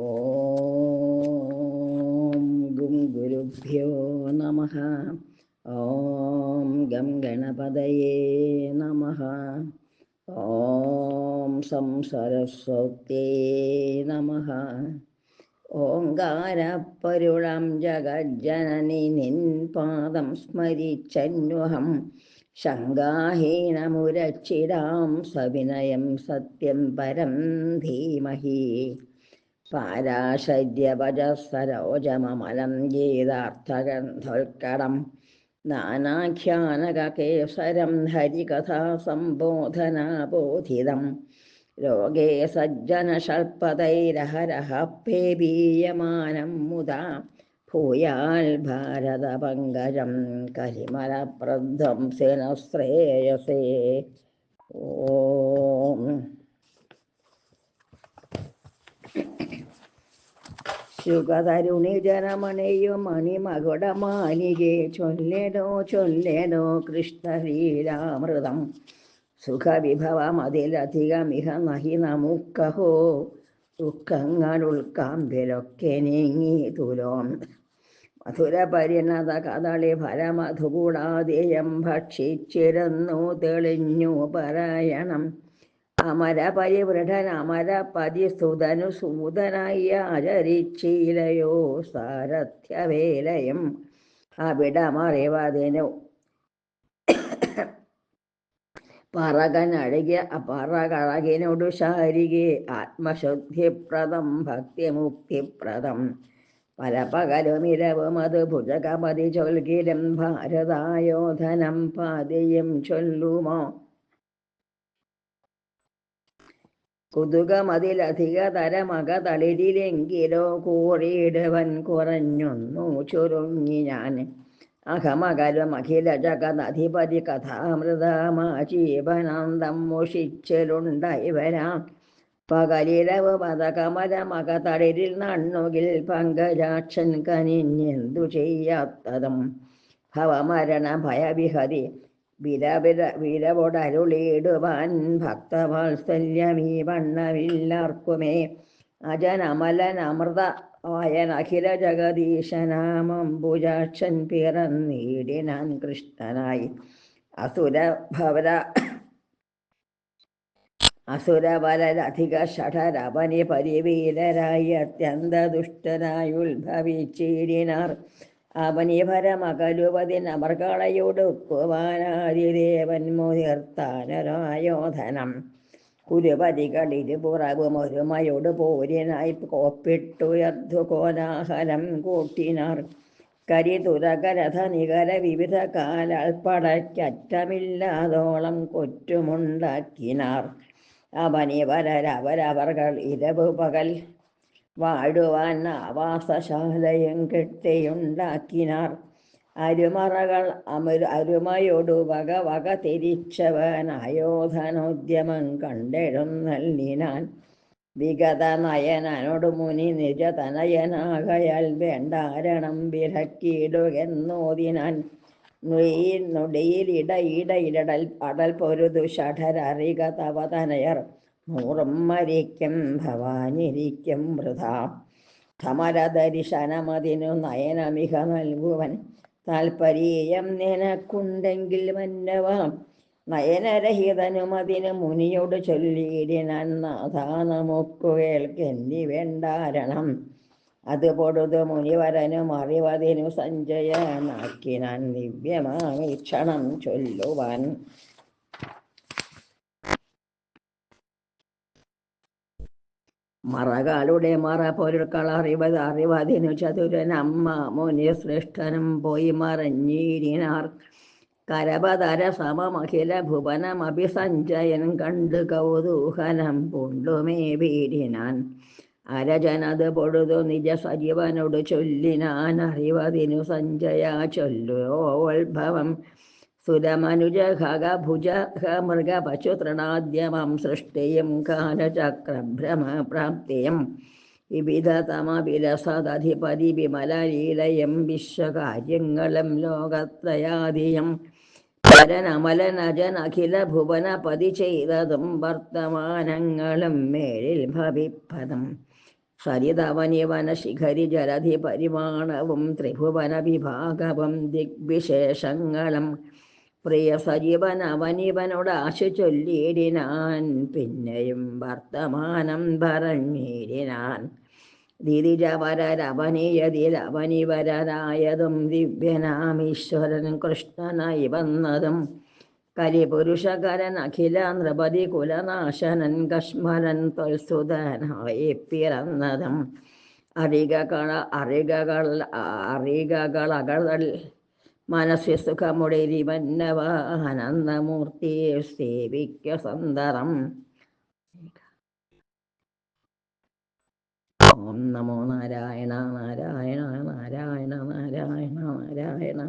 ഓം ഗും ഗുരുഭ്യോ നമ. ഓം ഗം ഗണപതയേ നമ. ഓം സം സരസ്വത്യേ നമ. ഓങ്കാരപ്പൊരുളം ജഗജ്ജനനി നിൻ പാദം സ്മരിച്ചന്വഹം. ശങ്കാഹീനമുരച്ചിടാം സവിനയം സത്യം പരം ധീമഹി. പാരാശര്യവജസരോജമമലം ഗീതാർത്ഥഗന്ധോൽക്കടം നാനാഖ്യാനകേസരം ഹരികഥാസംബോധനാബോധിതം. ലോകേ സജ്ജനശൽപതൈരഹരഹ പേബീയമാനം മുദാ ഭൂയാൽ ഭാരതപങ്കജം കരിമലപ്രധ്വംസിന ശ്രേയസേ. ഓം. ശുഗതരുണി ജനമണിയും മണിമകുടമാലികെ ചൊല്ലേതോ ചൊല്ലേതോ കൃഷ്ണലീലാമൃതം. സുഖവിഭവമതിലധികമിഹ നഹി നമുക്കഹോ ദുഃഖങ്ങൾ ഉൾക്കാമ്പിലൊക്കെ നീങ്ങി തുലോം. മധുര പരിണത കദളി ഫലമധുകൂടാതെയം ഭക്ഷിച്ചിരുന്നു തെളിഞ്ഞു പറയണം അമര പരിവൃഢൻ അചരിച്ചീലയോ പതിസ്തുതനു സൂതനായി ആചരിച്ചിലയോ സാരഥ്യവേലയം. അവിടമറിവതിനു പറകനഴകിയ പറകളകിനോടു ശാരികെ ആത്മശുദ്ധിപ്രദം ഭക്തിമുക്തിപ്രദം. പല പകലും ഇരവും അത് ഭുജകപതി ചൊൽകിലും ഭാരതായോധനം പാതിയും ചൊല്ലുമോ? കുതുകമതിലധിക തരമകതളിരിലെങ്കിലോ കൂറിയിടവൻ കുറഞ്ഞൊന്നു ചുരുങ്ങി ഞാൻ. അഹമകരം അഖില ജഗതധിപതി കഥാമൃതമാജീവനാന്തം മോഷിച്ചലുണ്ടായി വരാം പകലിരവ് പദകമല മകതളിരിൽ നണ്ണുകിൽ പങ്കജാക്ഷൻ കനിഞ്ഞെന്തു ചെയ്യാത്തതും. ഭവമരണ ഭയവിഹതി വിരവിര വിരവൊടരുളിയിടുവാൻ ഭക്തവാത്സല്യമീ വണ്ണമില്ലാർക്കുമേ അജനമലനമൃത ആയൻ അഖില ജഗദീശനാമംബുജാക്ഷൻ പിറന്നീടിനാൻ കൃഷ്ണനായി. അസുര ഭവര അസുരബലരധിക ഷഠരവനി പരിവീരരായി അത്യന്ത ദുഷ്ടനായി അവനി പരമകലുപതിനമർകളയോടുക്കുവാനാദിദേവൻ മുതിർത്താനരായോധനം കുരുപതികളിരുപുറവും ഒരുമയോട് പോരിനായി കോപ്പിട്ടുയർദ്ധുകോലാഹലം കൂട്ടിനാർ. കരിതുരകരഥ നികര വിവിധ കാലാൽ പടയ്ക്കറ്റമില്ലാതോളം കൊറ്റുമുണ്ടാക്കിനാർ. അവനിവരവരവർകൾ ഇരവ് പകൽ വാഴുവാൻ ആവാസശാലയും കെട്ടിയുണ്ടാക്കിനാർ. അരുമറകൾ അമരു അരുമയോടു വക വക തിരിച്ചവനായോധനോദ്യമം കണ്ടെഴുന്നല്ലിനാൻ വിഗത നയനനോട് മുനി നിജതനയനാകയാൽ വേണ്ടാരണം വിലക്കിയിടുകെന്നോതിനാൻ ഇട നൊടിയിലിട ഇടൽ അടൽ പൊരുതു ഷഠരറിക തവതനയർ. നൂറും മരിക്കും ഭവാനിരിക്കും വൃഥ. കമലദരിശനമതിനു നയനമിക നൽകുവൻ. താൽപര്യം നിനക്കുണ്ടെങ്കിൽ മന്നവ. നയനരഹിതനും അതിന് മുനിയോട് ചൊല്ലിയിടിനാൻ നാഥ വേണ്ടാരണം അത് പൊടുതു മുനിവരനും അറിവതിനു സഞ്ജയനാക്കിനാൻ ദിവ്യമാമീക്ഷണം ചൊല്ലുവാൻ. മറകളുടെ മാറ പോലൊക്കെ അറിവത് അറിവതിനു ചതുരൻ അമ്മ മുനി ശ്രേഷ്ഠനും പോയി മറഞ്ഞീരിനാർ കരപതര സമമഖില ഭുവനം അഭിസഞ്ചയൻ കണ്ട് കൗതൂഹനം പൂണ്ടുമേ വീടിനാൻ. അരജനത് പൊഴുതു നിജ സജീവനോട് ചൊല്ലിനാൻ അറിവതിനു സഞ്ജയ ചൊല്ലുവോത്ഭവം സുരമനുജ ഖഗ ഭുജ മൃഗ പശു തൃണാദ്യമം സൃഷ്ടിയും കാലചക്രഭ്രമ പ്രാപ്തിയും വിവിധതമവിലസദധിപതി വിമലലീലയം വിശ്വകാര്യങ്ങളും ലോകത്രയാധിയം. പരനമലനജൻ അഖില ഭുവനപതി ചെയ്തതും വർത്തമാനങ്ങളും മേലിൽ ഭവിപ്പതും. സരിതവനിവന ശിഖരി ജലധി പരിമാണവും ത്രിഭുവന വിഭാഗവും ദിഗ്വിശേഷങ്ങളും പ്രിയ സജീവൻ അവനീവനോട് ആശ ചൊല്ലിയിടിനാൻ പിന്നെയും വർത്തമാനം പറഞ്ഞിടിനാൻ. ദിവ്യനാം ദിവ്യനാമീശ്വരൻ കൃഷ്ണനായി വന്നതും കലിപുരുഷകരൻ അഖില നൃപതി കുലനാശനൻ കശ്മരൻ തൊൽസുതനായി പിറന്നതും. അറികകള അറികകൾ അറികകളകൾ മനസ്സിൽ സുഖമുടിരി ആനന്ദമൂർത്തിയെ സേവിക്ക സുന്ദരം. ഓം നമോ നാരായണ നാരായണ നാരായണ നാരായണ നാരായണ.